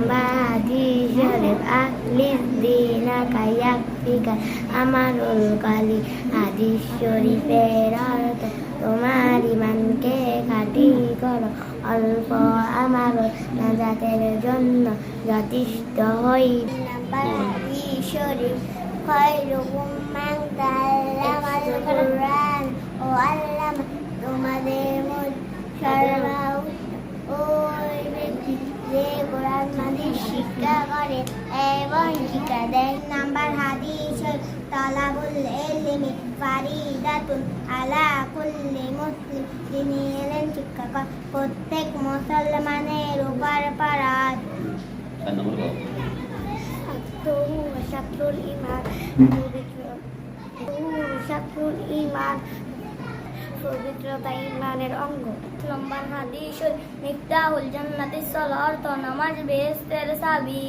শরীফ আখলিস দিনাকা ইয়াকফিকা আমারুল কালি হাদিস শরীফের অর্থ তোমার ইমানকে খাঁটি করো অল্প আমার নাজাতের জন্য যথেষ্ট হাদিস শরীফ খয়রুকুম মান তাআল্লামাল কুরআন ও আল্লামা তোমাদের মধ্যে করে। এবং দেয় নাম্বার হাদিস তালাবুল ইলমি ফারিদাতুন আলা কুল্লি মুসলিম তিনি এলেন শিক্ষা প্রত্যেক মুসলমানের উপর পারাত। শাকরুল ইমান। তবু ইমান পবিত্রতা ইমানের অঙ্গ। লম্বার হাদিস মিফতাহুল জান্নাতি সলাত নামাজ বেহেশতের সাবি